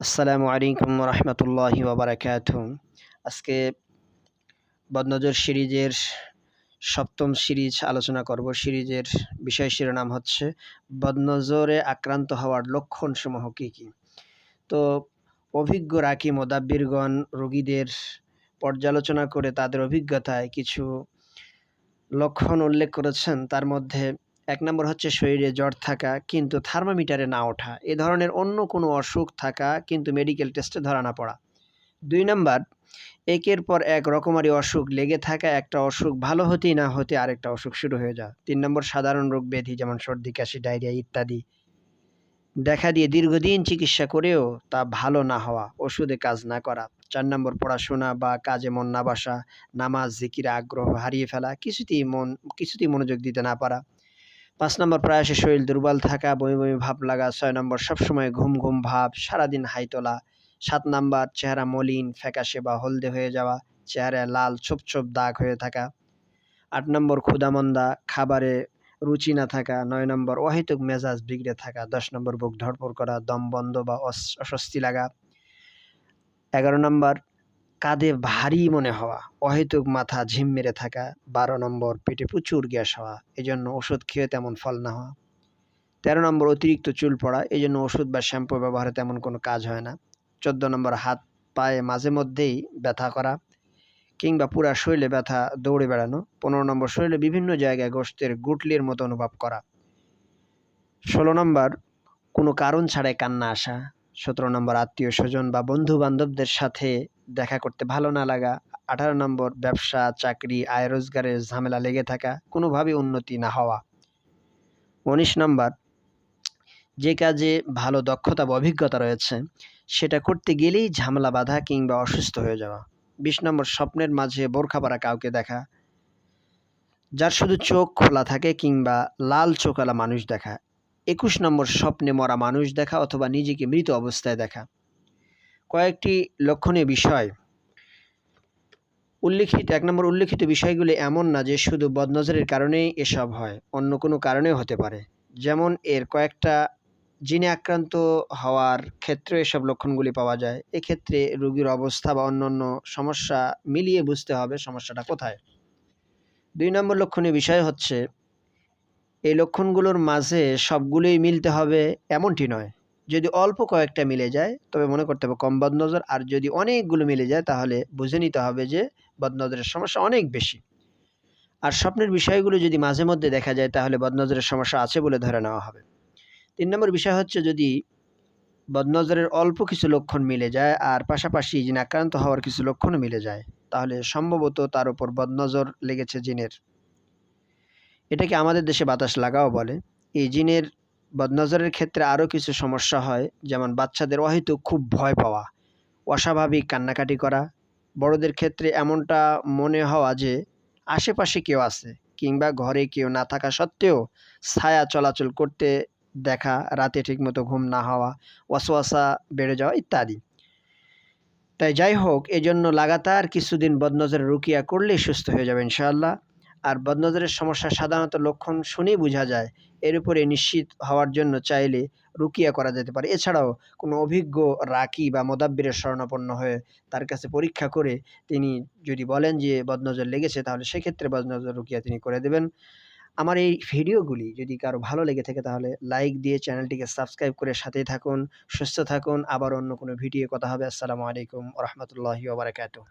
আসসালামু আলাইকুম রহমতুল্লাহি ওবরাকাত আজকে বদনজর সিরিজের সপ্তম সিরিজ আলোচনা করব। সিরিজের বিষয় শিরোনাম হচ্ছে, বদনজরে আক্রান্ত হওয়ার লক্ষণসমূহ কী কী? তো অভিজ্ঞ রাকি মোদাব্বিরগণ রোগীদের পর্যালোচনা করে তাদের অভিজ্ঞতায় কিছু লক্ষণ উল্লেখ করেছেন। তার মধ্যে এক নম্বর হচ্ছে শরীরে জ্বর থাকা, কিন্তু থার্মোমিটারে না ওঠা। এ ধরনের অন্য কোনো অসুখ থাকা, কিন্তু মেডিকেল টেস্টে ধরা না পড়া। দুই নম্বর, একের পর এক রকমারি অসুখ লেগে থাকা একটা অসুখ ভালো হতেই না হতে আরেকটা অসুখ শুরু হয়ে যাওয়া তিন নম্বর, সাধারণ রোগ ব্যাধি যেমন সর্দি, কাশি, ডায়রিয়া ইত্যাদি। দেখা দিয়ে দীর্ঘদিন চিকিৎসা করেও তা ভালো না হওয়া, ওষুধে কাজ না করা। চার নম্বর, পড়াশোনা বা কাজে মন না বসা, নামাজ, জিকিরে, আগ্রহ হারিয়ে ফেলা, কিছুতেই মন, কিছুতেই মনোযোগ দিতে না পারা। পাঁচ নম্বর প্রায়শই শরীর দুর্বল থাকা, বমি বমি, ভাব লাগা, ছয় নম্বর সবসময় ঘুম ঘুম ভাব, সারাদিন হাই তোলা, সাত নম্বর চেহারা মলিন, ফ্যাকাশে বা হলদে হয়ে যাওয়া চেহারায় লাল, ছোপ ছোপ দাগ হয়ে থাকা, আট নম্বর ক্ষুদামন্দা খাবারে রুচি না থাকা, নয় নম্বর অহেতুক মেজাজ বিগড়ে থাকা, দশ নম্বর বুক ধরপড় করা, দম বন্ধ বা অস্বস্তি লাগা, এগারো নম্বর কাঁধে ভারী মনে হওয়া, অহেতুক মাথা ঝিম মেরে থাকা, বারো নম্বর পেটে প্রচুর গ্যাস হওয়া, এজন্য ওষুধ খেয়ে তেমন ফল না হওয়া। তেরো নম্বর অতিরিক্ত চুল পড়া এই জন্য ওষুধ বা শ্যাম্পু ব্যবহারে তেমন কোনো কাজ হয় না। চোদ্দ নম্বর হাত, পায়ে মাঝে মধ্যেই ব্যথা করা, কিংবা পুরা শরীরে ব্যথা দৌড়ে বেড়ানো। পনেরো নম্বর শরীরে বিভিন্ন জায়গায় গোষ্ঠের গুটলির মতো অনুভব করা। ষোলো নম্বর, কোনো কারণ ছাড়াই কান্না আসা। সতেরো নম্বর আত্মীয় স্বজন বা বন্ধু বান্ধবদের সাথে দেখা করতে ভালো না লাগা, আঠারো নম্বর ব্যবসা, চাকরি, আয় রোজগারের ঝামেলা লেগে থাকা কোনোভাবে উন্নতি না হওয়া। উনিশ নম্বর, যে কাজে ভালো দক্ষতা বা অভিজ্ঞতা রয়েছে, সেটা করতে গেলেই ঝামেলা বাধা কিংবা অসুস্থ হয়ে যাওয়া। বিশ নম্বর, স্বপ্নের মাঝে বোরখা পরা কাউকে দেখা, যার শুধু চোখ খোলা থাকে কিংবা লাল চোখালা মানুষ দেখা। একুশ নম্বর, স্বপ্নে মরা মানুষ দেখা অথবা নিজেকে মৃত অবস্থায় দেখা। কয়েকটি লক্ষণীয় বিষয়। উল্লিখিত, এক নম্বর, উল্লিখিত বিষয়গুলি এমন না যে শুধু বদনজরের কারণেই এসব হয়, অন্য কোনো কারণেও হতে পারে। যেমন এর কয়েকটা জিনে আক্রান্ত হওয়ার ক্ষেত্রে এসব লক্ষণগুলি পাওয়া যায়। এক্ষেত্রে রোগীর অবস্থা বা অন্যান্য সমস্যা মিলিয়ে বুঝতে হবে সমস্যাটা কোথায়। দুই নম্বর লক্ষণীয় বিষয় হচ্ছে, এই লক্ষণগুলোর মাঝে সবগুলোই মিলতে হবে এমনটি নয়। যদি অল্প কয়েকটা মিলে যায়, তবে মনে করতে হবে কম বদনজর। আর যদি অনেকগুলো মিলে যায়, তাহলে বুঝে নিতে হবে যে বদনজরের সমস্যা অনেক বেশি। আর স্বপ্নের বিষয়গুলো যদি মাঝে মধ্যে দেখা যায়, তাহলে বদনজরের সমস্যা আছে বলে ধরে নেওয়া হবে। তিন নম্বর বিষয় হচ্ছে যদি বদনজরের অল্প কিছু লক্ষণ মিলে যায়, আর পাশাপাশি জিন আক্রান্ত হওয়ার কিছু লক্ষণও মিলে যায়, তাহলে সম্ভবত তার উপর বদনজর লেগেছে জিনের। এটাকে আমাদের দেশে বাতাস লাগাও বলে। এই জিনের বদনজরের ক্ষেত্রে আরও কিছু সমস্যা হয়, যেমন বাচ্চাদের অহেতু খুব ভয় পাওয়া, অস্বাভাবিক কান্নাকাটি করা। বড়দের ক্ষেত্রে এমনটা মনে হওয়া যে আশেপাশে কেউ আছে কিংবা ঘরে কেউ না থাকা সত্ত্বেও ছায়া চলাচল করতে দেখা, রাতে ঠিকমতো ঘুম না হওয়া, ওয়াসওয়াসা বেড়ে যাওয়া ইত্যাদি। তাই যাই হোক, এজন্য লাগাতার কিছুদিন বদনজরে রুকিয়া করলেই সুস্থ হয়ে যাবে ইনশাআল্লাহ। আর বদনজরের সমস্যা সাধারণত লক্ষণ শুনেই বোঝা যায়। এর উপরে নিশ্চিত হওয়ার জন্য চাইলে রুকিয়া করা যেতে পারে। এছাড়াও কোনো অভিজ্ঞ রাকি বা মোদাব্বিরের স্বর্ণাপন্ন হয়ে তার কাছে পরীক্ষা করে তিনি যদি বলেন যে বদনজর লেগেছে, তাহলে সেক্ষেত্রে বদনজর রুকিয়া তিনি করে দেবেন। আমার এই ভিডিওগুলি যদি কারও ভালো লেগে থাকে, তাহলে লাইক দিয়ে চ্যানেলটিকে সাবস্ক্রাইব করে সাথেই থাকুন, সুস্থ থাকুন। আবার অন্য কোনো ভিডিও কথা হবে। আসসালামু আলাইকুম রহমতুল্লাহি ওবরাকাতু